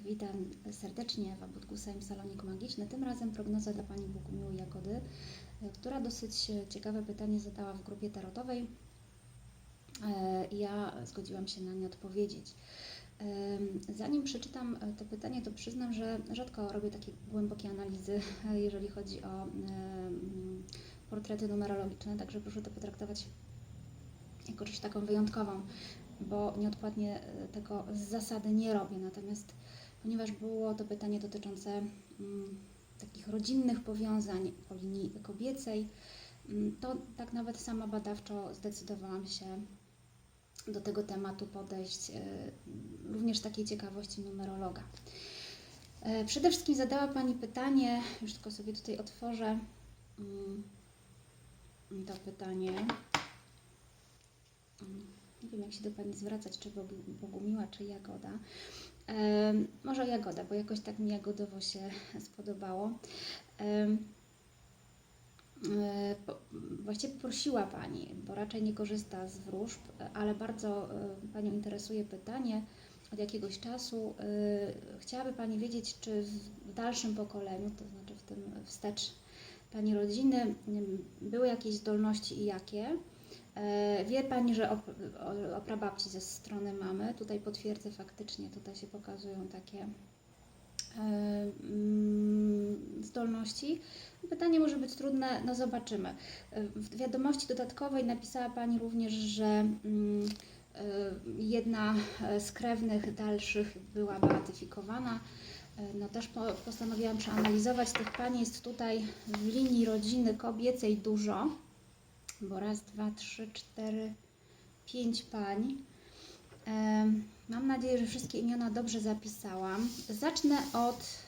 Witam serdecznie Ewa Budgusem, Salonik Magiczny. Tym razem prognoza dla Pani Bogumiły Jagody, e, która dosyć ciekawe pytanie zadała w grupie tarotowej. E, Ja zgodziłam się na nie odpowiedzieć. Em, Zanim przeczytam e, to pytanie, to przyznam, że rzadko robię takie głębokie analizy, e, jeżeli chodzi o em, portrety numerologiczne, także proszę to potraktować jako rzecz taką wyjątkową, bo nieodpłatnie e, tego z zasady nie robię. Natomiast ponieważ było to pytanie dotyczące mm, takich rodzinnych powiązań po linii kobiecej, mm, to tak nawet sama badawczo zdecydowałam się do tego tematu podejść, e, również z takiej ciekawości numerologa. E, Przede wszystkim zadała Pani pytanie, już tylko sobie tutaj otworzę mm, to pytanie. Nie wiem, jak się do Pani zwracać, czy Bogu- Bogumiła, czy Jagoda. Może Jagoda, bo jakoś tak mi Jagodowo się spodobało. E, Właściwie prosiła Pani, bo raczej nie korzysta z wróżb, ale bardzo e, Panią interesuje pytanie od jakiegoś czasu. e, Chciałaby Pani wiedzieć, czy w dalszym pokoleniu, to znaczy w tym wstecz Pani rodziny, były jakieś zdolności i jakie? E, Wie Pani, że o, o, o prababci ze strony mamy, tutaj potwierdzę faktycznie, tutaj się pokazują takie e, mm, zdolności. Pytanie może być trudne, no zobaczymy. E, W wiadomości dodatkowej napisała Pani również, że mm, jedna z krewnych dalszych była beatyfikowana. No też po, postanowiłam przeanalizować tych Pani. Jest tutaj w linii rodziny kobiecej dużo, bo raz, dwa, trzy, cztery, pięć pań. Mam nadzieję, że wszystkie imiona dobrze zapisałam. Zacznę od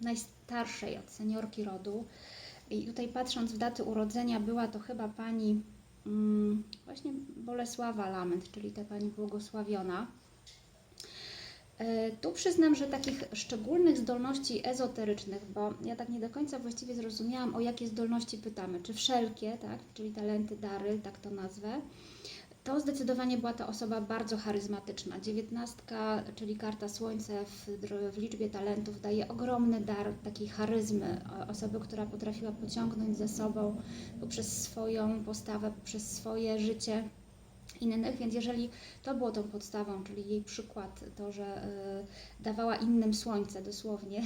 najstarszej, od seniorki rodu. I tutaj patrząc w daty urodzenia, była to chyba pani mm, właśnie Bolesława Lament, czyli ta pani błogosławiona. E, Tu przyznam, że takich szczególnych zdolności ezoterycznych, bo ja tak nie do końca właściwie zrozumiałam, o jakie zdolności pytamy. Czy wszelkie, tak, czyli talenty, dary, tak to nazwę. To zdecydowanie była to osoba bardzo charyzmatyczna. Dziewiętnastka, czyli karta Słońce w, w liczbie talentów, daje ogromny dar takiej charyzmy. Osoby, która potrafiła pociągnąć ze sobą poprzez swoją postawę, poprzez swoje życie innych, więc jeżeli to było tą podstawą, czyli jej przykład, to, że y, dawała innym słońce dosłownie,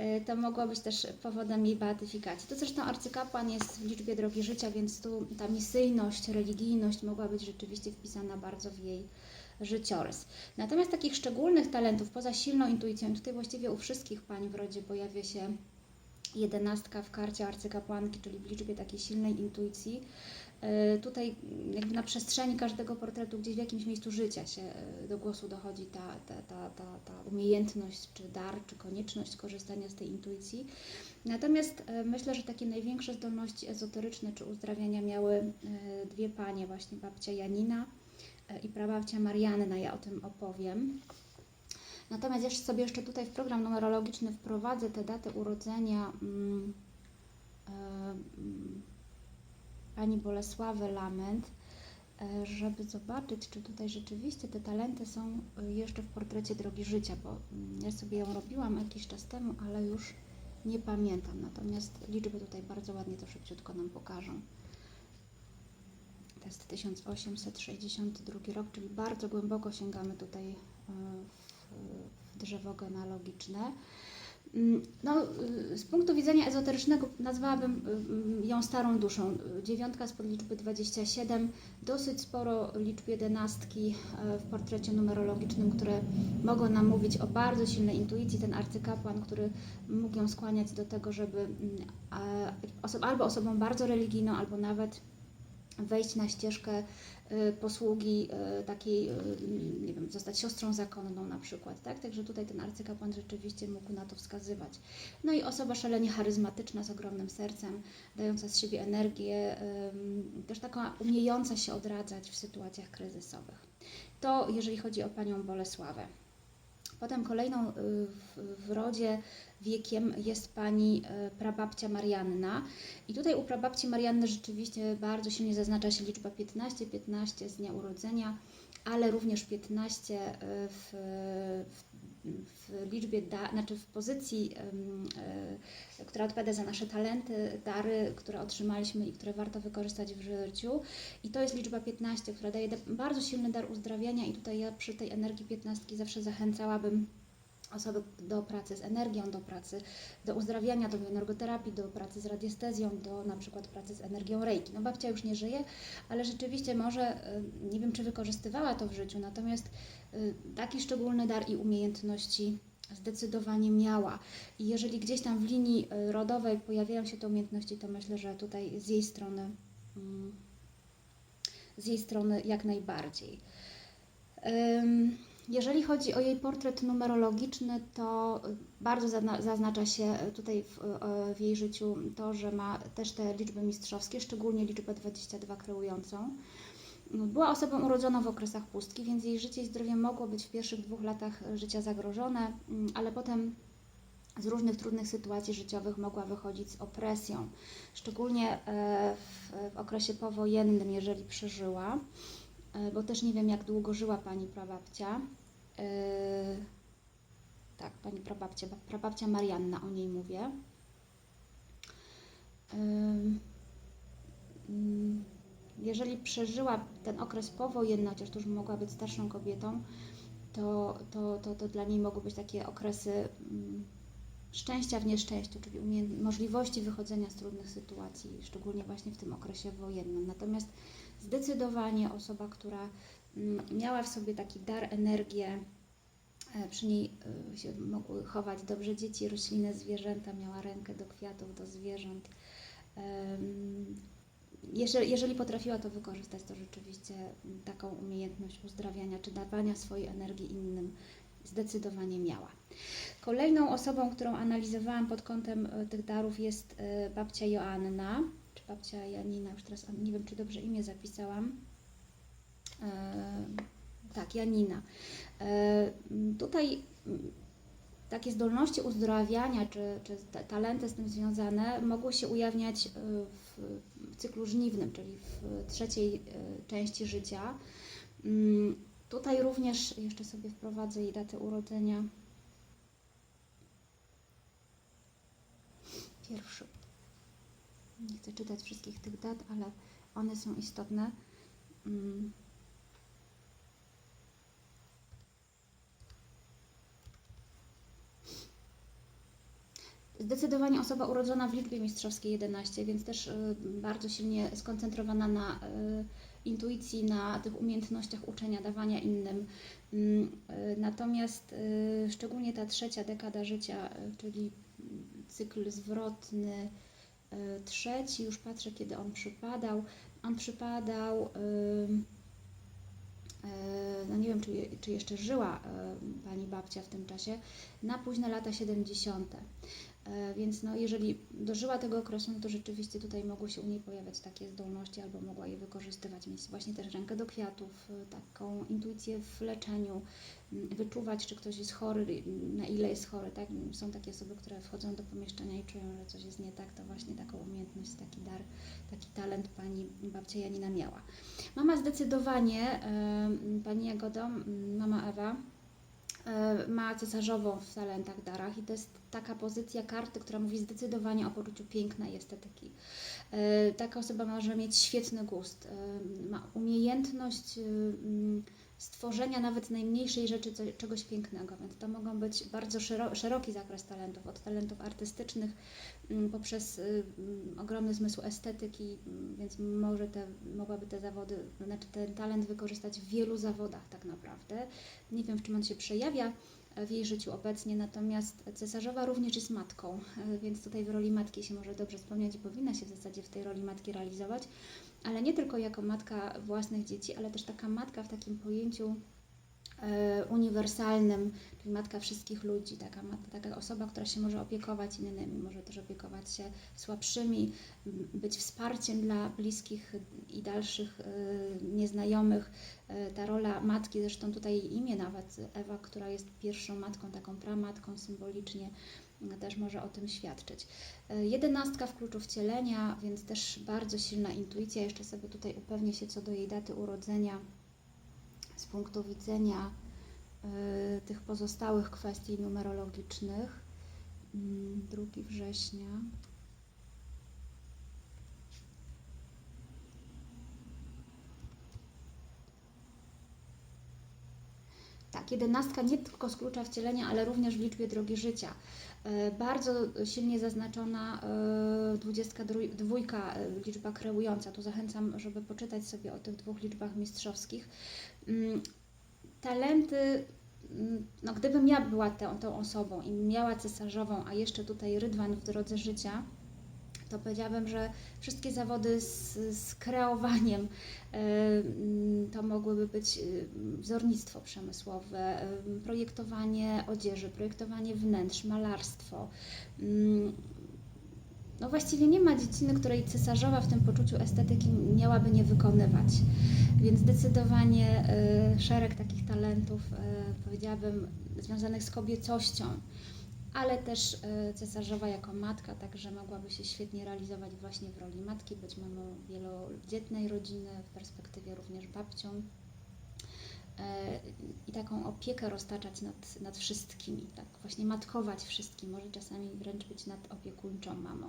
y, to mogło być też powodem jej beatyfikacji. To zresztą arcykapłan jest w liczbie drogi życia, więc tu ta misyjność, religijność mogła być rzeczywiście wpisana bardzo w jej życiorys. Natomiast takich szczególnych talentów, poza silną intuicją, tutaj właściwie u wszystkich pań w rodzie pojawia się jedenastka w karcie arcykapłanki, czyli w liczbie takiej silnej intuicji. E, Tutaj jakby na przestrzeni każdego portretu gdzieś w jakimś miejscu życia się e, do głosu dochodzi ta, ta, ta, ta, ta umiejętność, czy dar, czy konieczność korzystania z tej intuicji. Natomiast e, myślę, że takie największe zdolności ezoteryczne czy uzdrawiania miały dwie panie, właśnie babcia Janina i prababcia Marianna, ja o tym opowiem. Natomiast jeszcze sobie jeszcze tutaj w program numerologiczny wprowadzę te daty urodzenia mm, mm, pani Bolesławy Lament, e, żeby zobaczyć, czy tutaj rzeczywiście te talenty są e, jeszcze w portrecie drogi życia, bo mm, ja sobie ją robiłam jakiś czas temu, ale już nie pamiętam. Natomiast liczby tutaj bardzo ładnie to szybciutko nam pokażą. To jest 1862 rok, czyli bardzo głęboko sięgamy tutaj e, w, w drzewo genealogiczne. Mm, No, y, z punktu widzenia ezoterycznego nazwałabym y, ją starą duszą. Dziewiątka z podliczby 27, dosyć sporo liczb jedenastki e, w portrecie numerologicznym, które mogą nam mówić o bardzo silnej intuicji. Ten arcykapłan, który mógł ją skłaniać do tego, żeby mm, albo osobą bardzo religijną, albo nawet wejść na ścieżkę y, posługi y, takiej, y, nie wiem, zostać siostrą zakonną na przykład, tak? Także tutaj ten arcykapłan rzeczywiście mógł na to wskazywać. No i osoba szalenie charyzmatyczna, z ogromnym sercem, dająca z siebie energię, też taka umiejąca się odradzać w sytuacjach kryzysowych. To jeżeli chodzi o panią Bolesławę. Potem kolejną y, w, rodzie wiekiem jest pani y, prababcia Marianna. I tutaj u prababci Marianny rzeczywiście bardzo silnie zaznacza się liczba 15, 15 z dnia urodzenia, ale również 15 y, w, w w liczbie, da, znaczy w pozycji, e, która odpowiada za nasze talenty, dary, które otrzymaliśmy i które warto wykorzystać w życiu. I to jest liczba 15, która daje da- bardzo silny dar uzdrawiania i tutaj ja przy tej energii 15 zawsze zachęcałabym osoby do pracy z energią, do pracy, do uzdrawiania, do energoterapii, do pracy z radiestezją, do na przykład pracy z energią reiki. No babcia już nie żyje, ale rzeczywiście może, y, nie wiem czy wykorzystywała to w życiu, natomiast y, taki szczególny dar i umiejętności zdecydowanie miała. I jeżeli gdzieś tam w linii y, rodowej pojawiają się te umiejętności, to myślę, że tutaj z jej strony, mm, z jej strony jak najbardziej. Ym, Jeżeli chodzi o jej portret numerologiczny, to bardzo zazna- zaznacza się tutaj w, e, w jej życiu to, że ma też te liczby mistrzowskie, szczególnie liczbę 22 kreującą. Była osobą urodzoną w okresach pustki, więc jej życie i zdrowie mogło być w pierwszych dwóch latach życia zagrożone, mm, ale potem z różnych trudnych sytuacji życiowych mogła wychodzić z opresją, szczególnie e, w, w okresie powojennym, jeżeli przeżyła e, bo też nie wiem, jak długo żyła pani prababcia. E, Tak, pani prababcia, ba- prababcia Marianna, o niej mówię. Ym, mm, Jeżeli przeżyła ten okres powojenny, chociaż to już mogła być starszą kobietą, to, to, to, to dla niej mogły być takie okresy mm, szczęścia w nieszczęściu, czyli możliwości wychodzenia z trudnych sytuacji, szczególnie właśnie w tym okresie wojennym. Natomiast zdecydowanie osoba, która mm, miała w sobie taki dar, energię, e, przy niej e, się mogły chować dobrze dzieci, rośliny, zwierzęta, miała rękę do kwiatów, do zwierząt. Jeżeli, potrafiła to wykorzystać, to rzeczywiście mm, taką umiejętność uzdrawiania czy dawania swojej energii innym zdecydowanie miała. Kolejną osobą, którą analizowałam pod kątem e, tych darów jest babcia Joanna, babcia Janina, już teraz nie wiem, czy dobrze imię zapisałam. E, tak, Janina. E, tutaj takie zdolności uzdrawiania, czy, czy ta- talenty z tym związane mogły się ujawniać e, w, w cyklu żniwnym, czyli w trzeciej części życia. Mm, Tutaj również jeszcze sobie wprowadzę jej datę urodzenia. Pierwszy. Nie chcę czytać wszystkich tych dat, ale one są istotne. Mm. Zdecydowanie osoba urodzona w liczbie mistrzowskiej 11, więc też y, bardzo silnie skoncentrowana na y, intuicji, na tych umiejętnościach uczenia, dawania innym. Mm, y, Natomiast szczególnie ta trzecia dekada życia, czyli cykl zwrotny, trzeci, już patrzę kiedy on przypadał. On przypadał, y, y, no nie wiem czy, czy jeszcze żyła y, pani babcia w tym czasie, na późne lata 70. E, Więc no, jeżeli dożyła tego okresu, no to rzeczywiście tutaj mogły się u niej pojawiać takie zdolności, albo mogła je wykorzystywać, mieć właśnie też rękę do kwiatów, e, taką intuicję w leczeniu, wyczuwać, czy ktoś jest chory, na ile jest chory. Tak? Są takie osoby, które wchodzą do pomieszczenia i czują, że coś jest nie tak, to właśnie taką umiejętność, taki dar, taki talent pani babcia Janina miała. Mama zdecydowanie, e, pani Jagodo, mama Ewa, ma cesarzową w talentach, darach i to jest taka pozycja karty, która mówi zdecydowanie o poczuciu piękna i estetyki. E, Taka osoba może mieć świetny gust, e, ma umiejętność e, stworzenia nawet najmniejszej rzeczy, czegoś pięknego, więc to mogą być bardzo szero, szeroki zakres talentów, od talentów artystycznych mm, poprzez y, mm, ogromny zmysł estetyki, mm, więc może te, mogłaby te zawody, znaczy ten talent wykorzystać w wielu zawodach tak naprawdę. Nie wiem, w czym on się przejawia w jej życiu obecnie, natomiast cesarzowa również jest matką, e, więc tutaj w roli matki się może dobrze spełniać i powinna się w zasadzie w tej roli matki realizować, ale nie tylko jako matka własnych dzieci, ale też taka matka w takim pojęciu e, uniwersalnym, czyli matka wszystkich ludzi, taka, taka osoba, która się może opiekować innymi, może też opiekować się słabszymi, być wsparciem dla bliskich i dalszych e, nieznajomych. E, Ta rola matki, zresztą tutaj imię nawet, Ewa, która jest pierwszą matką, taką pramatką symbolicznie, też może o tym świadczyć. E, Jedenastka w kluczu wcielenia, więc też bardzo silna intuicja. Jeszcze sobie tutaj upewnię się co do jej daty urodzenia z punktu widzenia y, tych pozostałych kwestii numerologicznych. Mm, 2 września. Tak, jedenastka nie tylko z klucza wcielenia, ale również w liczbie drogi życia. E, Bardzo silnie zaznaczona e, 22, e, liczba kreująca. Tu zachęcam, żeby poczytać sobie o tych dwóch liczbach mistrzowskich. Mm, Talenty, mm, no gdybym ja była tą, tą osobą i miała cesarzową, a jeszcze tutaj rydwan w drodze życia, to powiedziałabym, że wszystkie zawody z, z kreowaniem e, mm, to mogłyby być e, wzornictwo przemysłowe, e, projektowanie odzieży, projektowanie wnętrz, malarstwo. Mm, No właściwie nie ma dziedziny, której cesarzowa w tym poczuciu estetyki miałaby nie wykonywać. Więc zdecydowanie szereg takich talentów, powiedziałabym, związanych z kobiecością, ale też e, cesarzowa jako matka, także mogłaby się świetnie realizować właśnie w roli matki, być mamą wielodzietnej rodziny, w perspektywie również babcią e, i taką opiekę roztaczać nad, nad wszystkimi, tak właśnie matkować wszystkim, może czasami wręcz być nadopiekuńczą mamą.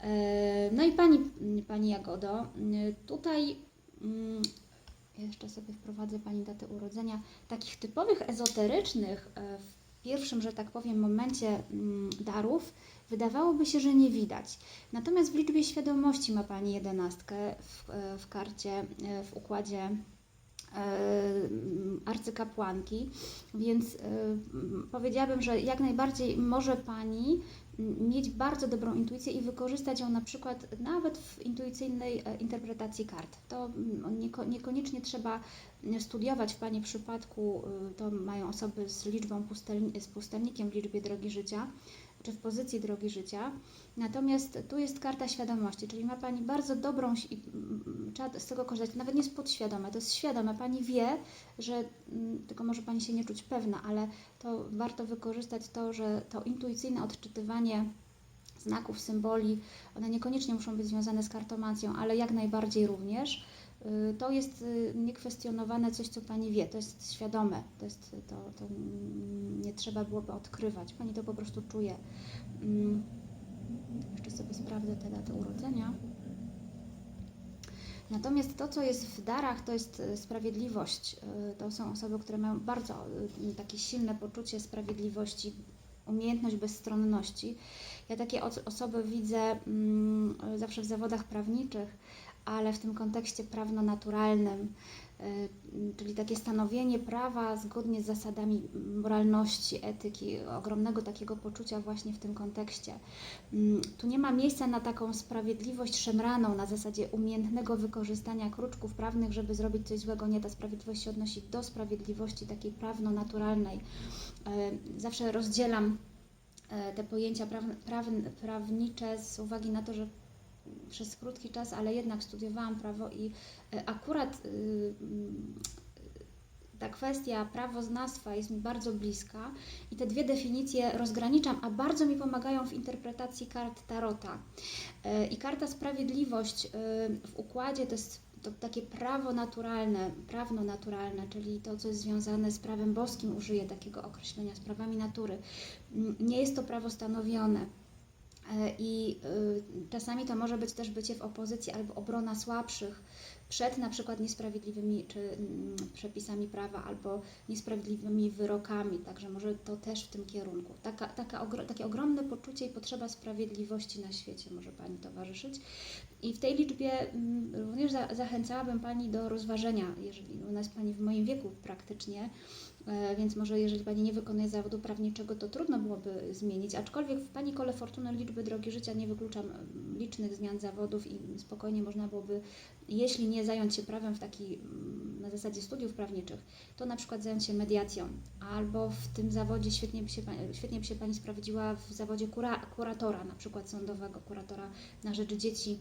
E, No i Pani, pani Jagodo, tutaj mm, jeszcze sobie wprowadzę Pani datę urodzenia, takich typowych ezoterycznych pierwszym, że tak powiem, momencie mm, darów wydawałoby się, że nie widać. Natomiast w liczbie świadomości ma Pani jedenastkę w, e, w karcie, e, w układzie e, arcykapłanki, więc powiedziałabym, że jak najbardziej może Pani mieć bardzo dobrą intuicję i wykorzystać ją na przykład nawet w intuicyjnej e, interpretacji kart. To mm, nieko, niekoniecznie trzeba m, studiować w Pani przypadku, y, to mają osoby z liczbą pustelni, z pustelnikiem w liczbie drogi życia, czy w pozycji drogi życia. Natomiast tu jest karta świadomości, czyli ma Pani bardzo dobrą, trzeba z tego korzystać, nawet nie jest podświadome, to jest świadome. Pani wie, że, tylko może Pani się nie czuć pewna, ale to warto wykorzystać to, że to intuicyjne odczytywanie znaków, symboli, one niekoniecznie muszą być związane z kartomancją, ale jak najbardziej również. Y, To jest y, niekwestionowane coś, co Pani wie, to jest świadome, to, jest, to, to mm, nie trzeba byłoby odkrywać, Pani to po prostu czuje. Mm, Jeszcze sobie sprawdzę tę datę urodzenia. Natomiast to, co jest w darach, to jest y, sprawiedliwość. Y, To są osoby, które mają bardzo y, takie silne poczucie sprawiedliwości, umiejętność bezstronności. Ja takie os- osoby widzę mm, zawsze w zawodach prawniczych, ale w tym kontekście prawno-naturalnym, y, czyli takie stanowienie prawa zgodnie z zasadami moralności, etyki, ogromnego takiego poczucia właśnie w tym kontekście. Mm, Tu nie ma miejsca na taką sprawiedliwość szemraną, na zasadzie umiejętnego wykorzystania kruczków prawnych, żeby zrobić coś złego. Nie, ta sprawiedliwość się odnosi do sprawiedliwości takiej prawno-naturalnej. E, Zawsze rozdzielam e, te pojęcia praw- praw- prawnicze z uwagi na to, że przez krótki czas, ale jednak studiowałam prawo i e, akurat y, mm, ta kwestia prawoznawstwa jest mi bardzo bliska i te dwie definicje rozgraniczam, a bardzo mi pomagają w interpretacji kart Tarota. E, I karta Sprawiedliwość y, w układzie to jest to takie prawo naturalne, prawno naturalne, czyli to, co jest związane z prawem boskim, użyję takiego określenia, z prawami natury. Mm, Nie jest to prawo stanowione. E, I y, czasami to może być też bycie w opozycji albo obrona słabszych przed na przykład niesprawiedliwymi czy mm, przepisami prawa albo niesprawiedliwymi wyrokami, także może to też w tym kierunku. Taka, taka, takie ogromne poczucie i potrzeba sprawiedliwości na świecie może Pani towarzyszyć. I w tej liczbie mm, również za, zachęcałabym Pani do rozważenia, jeżeli ona jest Pani w moim wieku praktycznie, Więc może jeżeli Pani nie wykonuje zawodu prawniczego, to trudno byłoby zmienić. Aczkolwiek w Pani kole fortuny liczby drogi życia nie wykluczam mm, licznych zmian zawodów i spokojnie można byłoby, jeśli nie zająć się prawem w taki, mm, na zasadzie studiów prawniczych, to na przykład zająć się mediacją. Albo w tym zawodzie świetnie by się, świetnie by się Pani sprawdziła w zawodzie kura, kuratora, na przykład sądowego, kuratora na rzecz dzieci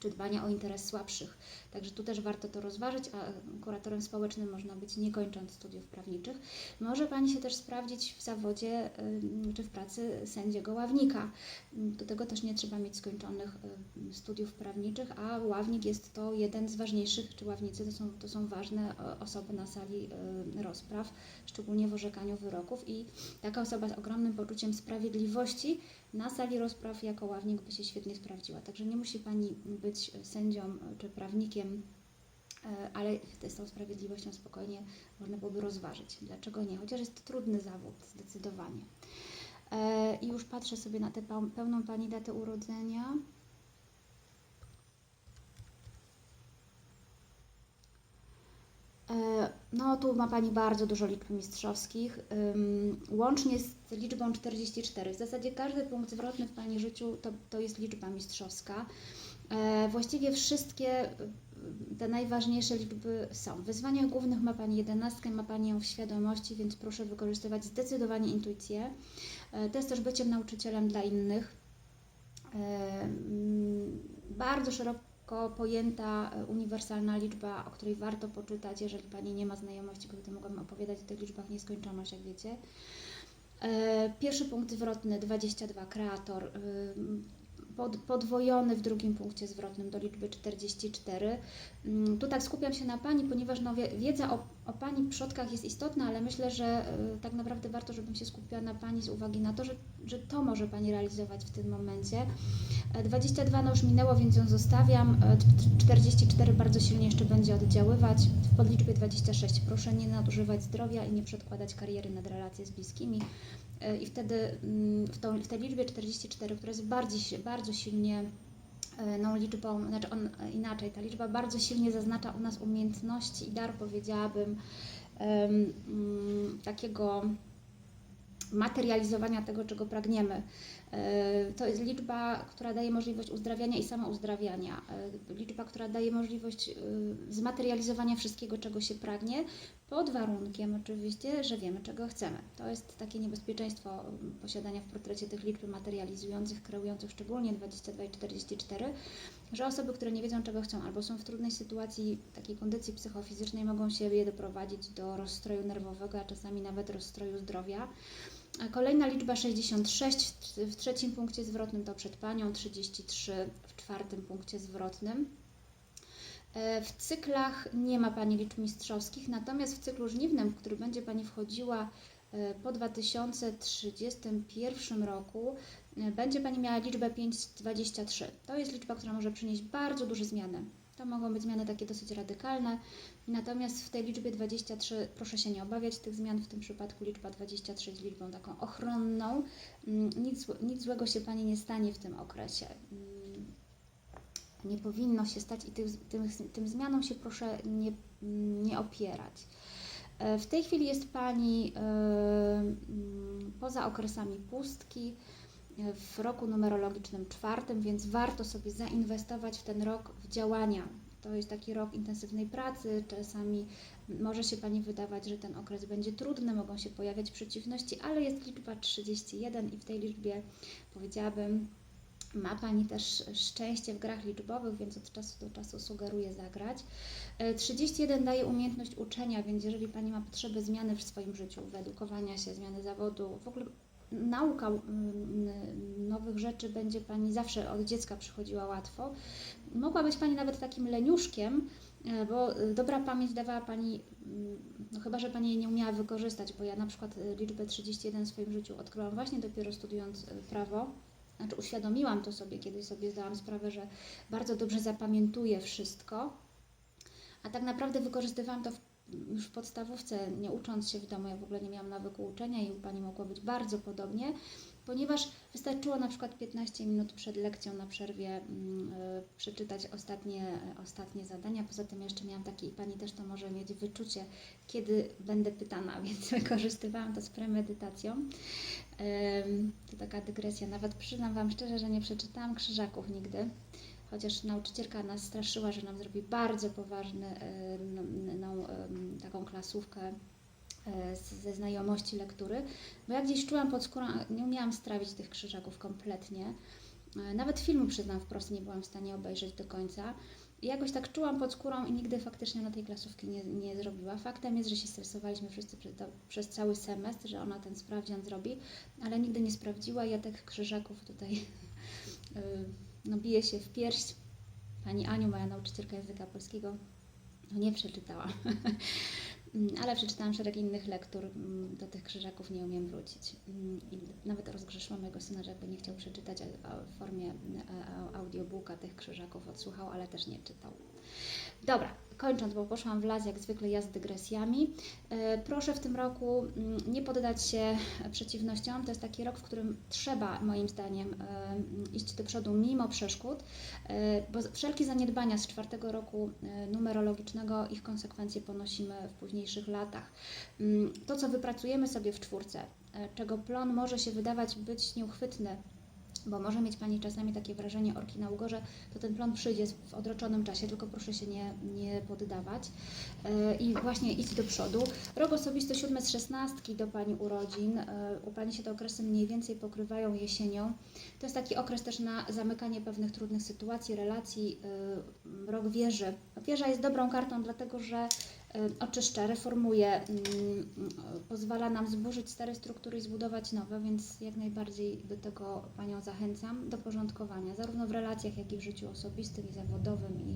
czy dbania o interes słabszych. Także tu też warto to rozważyć, a kuratorem społecznym można być nie kończąc studiów prawniczych. Może Pani się też sprawdzić w zawodzie czy w pracy sędziego ławnika. Do tego też nie trzeba mieć skończonych studiów prawniczych, a ławnik jest to jeden z ważniejszych, czy ławnicy to są, to są ważne e, osoby na sali rozpraw, szczególnie w orzekaniu wyroków i taka osoba z ogromnym poczuciem sprawiedliwości na sali rozpraw jako ławnik by się świetnie sprawdziła. Także nie musi Pani być sędzią czy prawnikiem, e, ale z tą sprawiedliwością spokojnie można byłoby rozważyć. Dlaczego nie? Chociaż jest to trudny zawód, zdecydowanie. E, I już patrzę sobie na tę peł- pełną Pani datę urodzenia. E, No, tu ma Pani bardzo dużo liczb mistrzowskich, ym, łącznie z liczbą 44. W zasadzie każdy punkt zwrotny w Pani życiu to, to jest liczba mistrzowska. E, Właściwie wszystkie y, te najważniejsze liczby są. W wyzwaniach głównych ma Pani jedenastkę, ma Pani ją w świadomości, więc proszę wykorzystywać zdecydowanie intuicję. E, To jest też byciem nauczycielem dla innych. E, Bardzo szeroko pojęta e, uniwersalna liczba, o której warto poczytać, jeżeli Pani nie ma znajomości, bo wtedy mogłabym opowiadać o tych liczbach nieskończoność, jak wiecie. E, Pierwszy punkt zwrotny 22, kreator, ym, pod, podwojony w drugim punkcie zwrotnym do liczby 44. Ym, Tu tak skupiam się na Pani, ponieważ no, wie- wiedza o, o Pani przodkach jest istotna, ale myślę, że y, tak naprawdę warto, żebym się skupiła na Pani z uwagi na to, że, że to może Pani realizować w tym momencie. E, 22 no już minęło, więc ją zostawiam. E, c- 44 bardzo silnie jeszcze będzie oddziaływać. W podliczbie 26 proszę nie nadużywać zdrowia i nie przedkładać kariery nad relacje z bliskimi. E, I wtedy mm, w, tą, w tej liczbie 44, która jest bardziej, bardzo silnie e,ną liczbą, znaczy on e, inaczej, ta liczba bardzo silnie zaznacza u nas umiejętności i dar, powiedziałabym, mm, takiego materializowania tego, czego pragniemy. E, To jest liczba, która daje możliwość uzdrawiania i samouzdrawiania. E, Liczba, która daje możliwość e, zmaterializowania wszystkiego, czego się pragnie, pod warunkiem oczywiście, że wiemy, czego chcemy. To jest takie niebezpieczeństwo mm, posiadania w portrecie tych liczb materializujących, kreujących szczególnie 22 i 44, że osoby, które nie wiedzą, czego chcą, albo są w trudnej sytuacji, takiej kondycji psychofizycznej, mogą siebie doprowadzić do rozstroju nerwowego, a czasami nawet rozstroju zdrowia. Kolejna liczba 66 w tr- w trzecim punkcie zwrotnym to przed Panią, 33 w czwartym punkcie zwrotnym. E, W cyklach nie ma Pani liczb mistrzowskich, natomiast w cyklu żniwnym, w który będzie Pani wchodziła e, po 2031 roku, e, będzie Pani miała liczbę 523. To jest liczba, która może przynieść bardzo duże zmiany. To mogą być zmiany takie dosyć radykalne, natomiast w tej liczbie 23 proszę się nie obawiać tych zmian. W tym przypadku liczba 23 jest liczbą taką ochronną. Mm, Nic, nic złego się Pani nie stanie w tym okresie. Mm, nie powinno się stać i tych, tym, tym zmianom się proszę nie, nie opierać. E, W tej chwili jest Pani e, mm, poza okresami pustki e, w roku numerologicznym czwartym, więc warto sobie zainwestować w ten rok w działania. To jest taki rok intensywnej pracy, czasami może się Pani wydawać, że ten okres będzie trudny, mogą się pojawiać przeciwności, ale jest liczba 31 i w tej liczbie powiedziałabym, ma Pani też szczęście w grach liczbowych, więc od czasu do czasu sugeruję zagrać. E, 31 daje umiejętność uczenia, więc jeżeli Pani ma potrzeby zmiany w swoim życiu, wyedukowania się, zmiany zawodu, w ogóle nauka mm, nowych rzeczy będzie Pani zawsze od dziecka przychodziła łatwo. Mogła być Pani nawet takim leniuszkiem, e, bo e, dobra pamięć dawała Pani, mm, no chyba, że Pani jej nie umiała wykorzystać, bo ja na przykład e, liczbę 31 w swoim życiu odkryłam właśnie dopiero studiując prawo. Znaczy uświadomiłam to sobie, kiedy sobie zdałam sprawę, że bardzo dobrze zapamiętuję wszystko, a tak naprawdę wykorzystywałam to w, już w podstawówce, nie ucząc się w domu. Ja w ogóle nie miałam nawyku uczenia i u Pani mogło być bardzo podobnie, ponieważ wystarczyło na przykład 15 minut przed lekcją na przerwie mm, y, przeczytać ostatnie, ostatnie zadania. Poza tym jeszcze miałam takie, i Pani też to może mieć wyczucie, kiedy będę pytana, więc wykorzystywałam to z premedytacją. To taka dygresja. Nawet przyznam Wam szczerze, że nie przeczytałam krzyżaków nigdy. Chociaż nauczycielka nas straszyła, że nam zrobi bardzo poważną taką klasówkę e, ze znajomości lektury, bo ja gdzieś czułam pod skórą, nie umiałam strawić tych krzyżaków kompletnie. E, Nawet filmu, przyznam wprost, nie byłam w stanie obejrzeć do końca. I jakoś tak czułam pod skórą i nigdy faktycznie na tej klasówki nie, nie zrobiła. Faktem jest, że się stresowaliśmy wszyscy przez, przez cały semestr, że ona ten sprawdzian zrobi, ale nigdy nie sprawdziła. Ja tych krzyżaków tutaj no, biję się w pierś. Pani Aniu, moja nauczycielka języka polskiego, no, nie przeczytała. Mm, Ale przeczytałam szereg innych lektur, mm, do tych krzyżaków nie umiem wrócić. Mm, I nawet rozgrzeszyłam mojego syna, żeby nie chciał przeczytać w formie audiobooka tych krzyżaków odsłuchał, ale też nie czytał. Dobra, kończąc, bo poszłam w las jak zwykle ja z dygresjami. E, Proszę w tym roku mm, nie poddać się przeciwnościom. To jest taki rok, w którym trzeba, moim zdaniem, e, mm, iść do przodu mimo przeszkód, e, bo wszelkie zaniedbania z czwartego roku numerologicznego, ich konsekwencje ponosimy w późniejszych latach. Mm, To, co wypracujemy sobie w czwórce, czego plon może się wydawać być nieuchwytny, bo może mieć Pani czasami takie wrażenie orki na ugorze, to ten plon przyjdzie w odroczonym czasie, tylko proszę się nie, nie poddawać e, i właśnie iść do przodu. Rok osobisty siódme z szesnastki do Pani urodzin. E, U Pani się te okresy mniej więcej pokrywają jesienią. To jest taki okres też na zamykanie pewnych trudnych sytuacji, relacji. E, Rok wieży. Wieża jest dobrą kartą, dlatego że oczyszcza, reformuje, mm, pozwala nam zburzyć stare struktury i zbudować nowe, więc jak najbardziej do tego Panią zachęcam, do porządkowania, zarówno w relacjach, jak i w życiu osobistym i zawodowym i,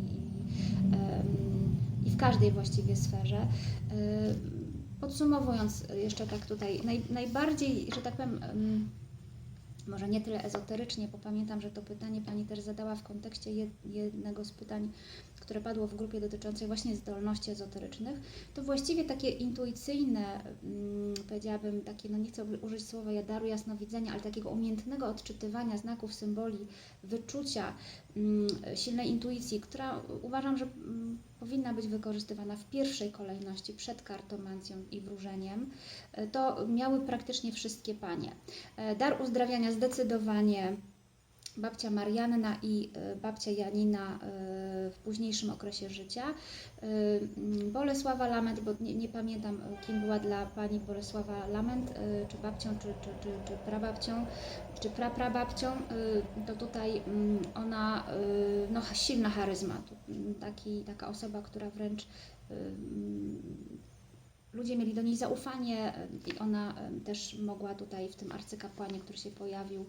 i, i w każdej właściwie sferze. Em, Podsumowując jeszcze tak tutaj, naj, najbardziej, że tak powiem, em, może nie tyle ezoterycznie, bo pamiętam, że to pytanie Pani też zadała w kontekście jed, jednego z pytań, które padło w grupie dotyczącej właśnie zdolności ezoterycznych, to właściwie takie intuicyjne, mm, powiedziałabym, takie, no nie chcę użyć słowa jadaru jasnowidzenia, ale takiego umiejętnego odczytywania znaków, symboli, wyczucia, mm, silnej intuicji, która uważam, że mm, powinna być wykorzystywana w pierwszej kolejności przed kartomancją i wróżeniem, e, to miały praktycznie wszystkie panie. E, Dar uzdrawiania zdecydowanie babcia Marianna i e, babcia Janina e, w późniejszym okresie życia. E, Bolesława Lament, bo nie, nie pamiętam kim była dla pani Bolesława Lament, czy babcią, czy, czy, czy, czy prababcią, czy praprababcią, to tutaj ona, no silna charyzma, taki, taka osoba, która wręcz ludzie mieli do niej zaufanie e, i ona e, też mogła tutaj w tym arcykapłanie, który się pojawił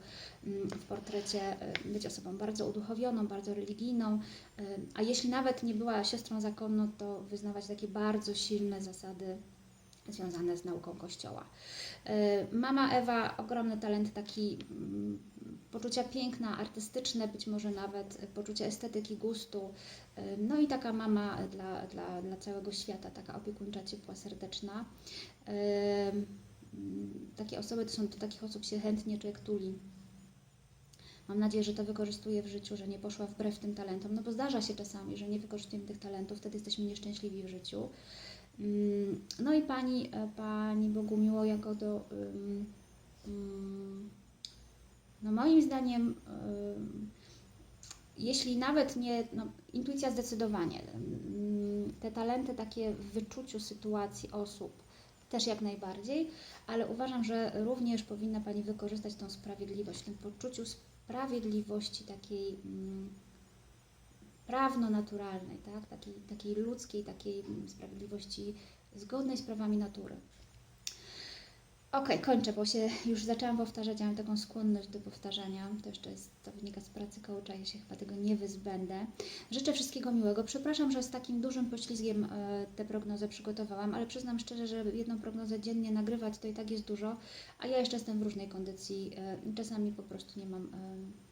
mm, w portrecie, e, być osobą bardzo uduchowioną, bardzo religijną, a jeśli nawet nie była siostrą zakonną, to wyznawać takie bardzo silne zasady związane z nauką Kościoła. E, Mama Ewa, ogromny talent taki mm, poczucia piękna, artystyczne, być może nawet e, poczucia estetyki, gustu. E, No i taka mama dla, dla, dla całego świata, taka opiekuńcza, ciepła, serdeczna. E, mm, Takie osoby to są do takich osób się chętnie człowiek tuli. Mam nadzieję, że to wykorzystuje w życiu, że nie poszła wbrew tym talentom, no bo zdarza się czasami, że nie wykorzystujemy tych talentów, wtedy jesteśmy nieszczęśliwi w życiu. Mm, No i pani, e, pani Bogumiło Jagodo, ym, ym, no moim zdaniem, jeśli nawet nie, no, intuicja zdecydowanie, te talenty takie w wyczuciu sytuacji osób też jak najbardziej, ale uważam, że również powinna Pani wykorzystać tą sprawiedliwość, tym poczuciu sprawiedliwości takiej prawno-naturalnej, tak? takiej, takiej ludzkiej, takiej sprawiedliwości zgodnej z prawami natury. Okej, kończę, bo się już zaczęłam powtarzać, ja mam taką skłonność do powtarzania. To jeszcze jest, to wynika z pracy coacha, ja się chyba tego nie wyzbędę. Życzę wszystkiego miłego. Przepraszam, że z takim dużym poślizgiem e, tę prognozę przygotowałam, ale przyznam szczerze, że jedną prognozę dziennie nagrywać to i tak jest dużo, a ja jeszcze jestem w różnej kondycji. e, Czasami po prostu nie mam, e,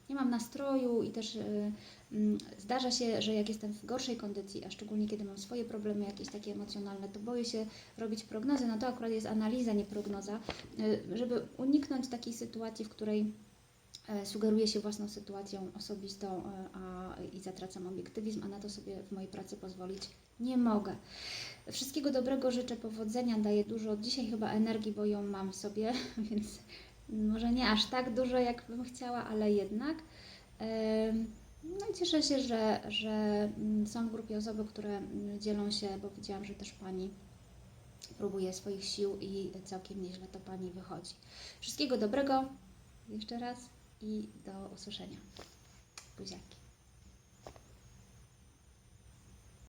nie mam nastroju i też e, mm, zdarza się, że jak jestem w gorszej kondycji, a szczególnie kiedy mam swoje problemy jakieś takie emocjonalne, to boję się robić prognozy. No to akurat jest analiza, nie prognoza, e, żeby uniknąć takiej sytuacji, w której e, sugeruję się własną sytuacją osobistą e, a, i zatracam obiektywizm, a na to sobie w mojej pracy pozwolić nie mogę. Wszystkiego dobrego życzę, powodzenia, daję dużo. Dzisiaj chyba energii, bo ją mam w sobie, więc może nie aż tak dużo, jak bym chciała, ale jednak. No i cieszę się, że, że mm, są w grupie osoby, które mm, dzielą się, bo widziałam, że też Pani próbuje swoich sił i całkiem nieźle to Pani wychodzi. Wszystkiego dobrego. Jeszcze raz i do usłyszenia. Buziaki.